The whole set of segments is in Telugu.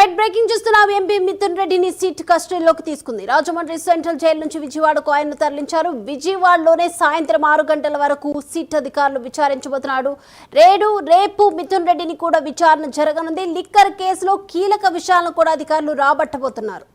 రైట్ బ్రేకింగ్ చూస్తున్నాం ఎంపీ మిథున్ రెడ్డిని సీట్ కస్టడీలోకి తీసుకుంది. రాజమండ్రి సెంట్రల్ జైలు నుంచి విజయవాడకు ఆయన తరలించారు. విజయవాడలోనే సాయంత్రం ఆరు గంటల వరకు సీట్ అధికారులు విచారించబోతున్నాడు. రేడు రేపు మిథున్ రెడ్డిని కూడా విచారణ జరగనుంది. లిక్కర్ కేసులో కీలక విషయాలను కూడా అధికారులు రాబట్టబోతున్నారు.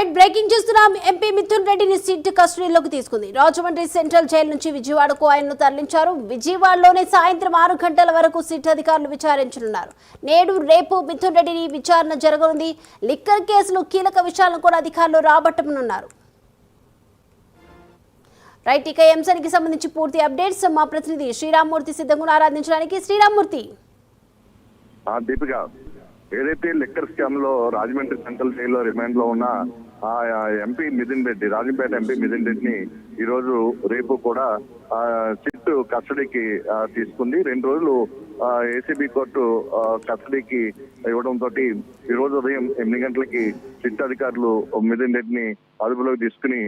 రైట్ బ్రేకింగ్ చూస్తున్నాం. ఎంపీ మిథున్ రెడ్డిని సీట్ కస్టడీలోకి తీసుకుంది. రాజమండ్రి సెంట్రల్ జైలు నుంచి విజయవాడకు ఆయన్ను తరలించారు. విజయవాడలోనే సాయంత్రం ఆరు గంటల వరకు సిట్ అధికారులు విచారించనున్నారు. నేడు రేపు మిథున్ రెడ్డిని విచారణ జరగనుంది. లిక్కర్ కేసులో కీలక విషయాలను కూడా అధికారులు రాబట్టనున్నారు. రైట్ ఇక అంశానికి సంబంధించి పూర్తి అప్డేట్స్ మా ప్రతినిధి శ్రీరామ్మూర్తి సిద్ధంగా ఆరాధించడానికి శ్రీరామ్మూర్తి. దీపిక. ఏదైతే లిక్కర్ స్కామ్లో రాజమండ్రి సెంట్రల్ జైల్లో రిమాండ్లో ఉన్న ఆ ఎంపీ మిథున్ రెడ్డి రాజంపేట ఎంపీ మిథున్ రెడ్డిని ఈ రోజు రేపు కూడా ఆ సిట్ కస్టడీకి తీసుకుంది. రెండు రోజులు ఏసీబీ కోర్టు కస్టడీకి ఇవ్వడం తోటి ఈ రోజు ఉదయం ఎనిమిది గంటలకి సిట్ అధికారులు మిథున్ రెడ్డిని అదుపులోకి తీసుకుని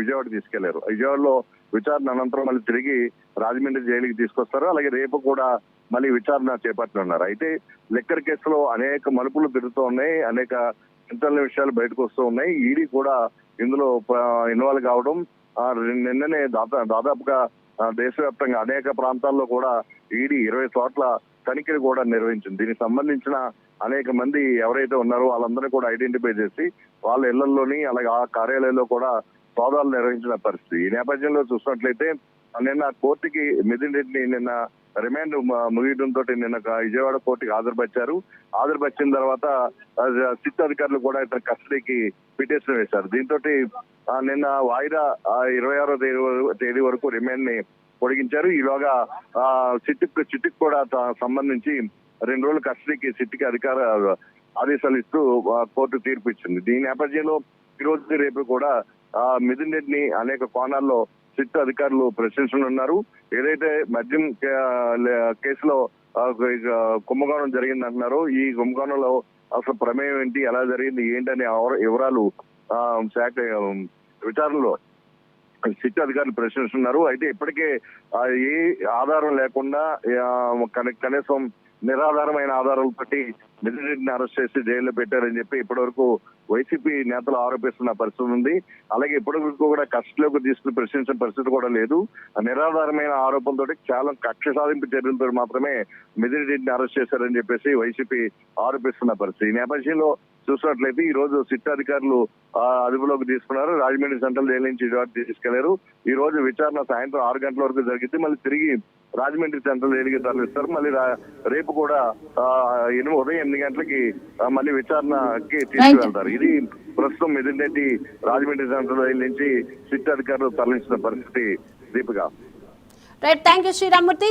విజయవాడ తీసుకెళ్ళారు. విజయవాడలో విచారణ అనంతరం మళ్ళీ తిరిగి రాజమండ్రి జైలుకి తీసుకొస్తారు. అలాగే రేపు కూడా మళ్ళీ విచారణ చేపట్టనున్నారు. అయితే లిక్కర్ కేసులో అనేక మలుపులు తిరుగుతూ ఉన్నాయి అనేక ఇంటర్నల్ విషయాలు బయటకు వస్తూ ఉన్నాయి. ఈడీ కూడా ఇందులో ఇన్వాల్వ్ కావడం నిన్ననే దాదా దాదాపుగా దేశవ్యాప్తంగా అనేక ప్రాంతాల్లో కూడా ఈడీ ఇరవై చోట్ల తనిఖీలు కూడా నిర్వహించింది. దీనికి సంబంధించిన అనేక మంది ఎవరైతే ఉన్నారో వాళ్ళందరినీ కూడా ఐడెంటిఫై చేసి వాళ్ళ ఇళ్ళలోని అలాగే ఆ కార్యాలయంలో కూడా సోదాలు నిర్వహించిన పరిస్థితి. ఈ నేపథ్యంలో చూసినట్లయితే నిన్న కోర్టుకి మిథున్ రెడ్డిని నిన్న రిమాండ్ ముగియడం తోటి నిన్న విజయవాడ కోర్టుకి హాజరుపరిచారు. హాజరుపరిచిన తర్వాత సిట్ అధికారులు కూడా ఇతను కస్టడీకి పిటిషన్ వేశారు. దీంతో నిన్న వాయిదా ఇరవై ఆరో తేదీ వరకు- తేదీ వరకు రిమాండ్ని పొడిగించారు. ఈలోగా ఆ, సిట్టుకు కూడా త- సంబంధించి రెండు రోజులు కస్టడీకి సిట్కి అధికార ఆదేశాలు ఇస్తూ కోర్టు తీర్పు ఇచ్చింది. దీని నేపథ్యంలో ఈ రోజు రేపు కూడా ఆ, మిథున్ రెడ్డిని అనేక కోణాల్లో సిట్ అధికారులు ప్రశ్నించనున్నారు. ఏదైతే మద్యం కేసులో ఇక కుంభకోణం జరిగింది అంటున్నారో ఈ కుంభకోణంలో అసలు ప్రమేయం ఏంటి ఎలా జరిగింది ఏంటనే వివరాలు శాఖ విచారణలో సిట్ అధికారులు ప్రశ్నిస్తున్నారు. అయితే ఇప్పటికే ఏ ఆధారం లేకుండా కనీసం నిరాధారమైన ఆధారాలు బట్టి మిథున్ అరెస్ట్ చేసి జైల్లో పెట్టారని చెప్పి ఇప్పటి వరకు వైసీపీ నేతలు ఆరోపిస్తున్న పరిస్థితి ఉంది. అలాగే ఇప్పటి వరకు కూడా కస్టడీలోకి తీసుకుని ప్రశ్నించిన పరిస్థితి కూడా లేదు. ఆ నిరాధారమైన ఆరోపణలతో చాలా కక్ష సాధింపు చర్యలతో మాత్రమే మిథున్ అరెస్ట్ చేశారని చెప్పేసి వైసీపీ ఆరోపిస్తున్న పరిస్థితి. ఈ నేపథ్యంలో చూసినట్లయితే ఈ రోజు సిట్ అధికారులు అదుపులోకి తీసుకున్నారు. రాజమండ్రి సెంట్రల్ జైలు నుంచి తీసుకెళ్ళారు. ఈ రోజు విచారణ సాయంత్రం ఆరు గంటల వరకు జరిగింది. మళ్ళీ తిరిగి రాజమండ్రి సెంట్రల్ జైలుకి తరలిస్తారు మళ్ళీ రేపు కూడా ఎనిమిది ఉదయం ఎనిమిది గంటలకి మళ్ళీ విచారణకి తీసుకువెళ్తారు. ఇది ప్రస్తుతం మిథున్ రెడ్డి రాజమండ్రి సెంట్రల్ జైలు నుంచి సిట్ అధికారులు తరలించిన పరిస్థితి Deepika. Right thank you Sriramamurthy.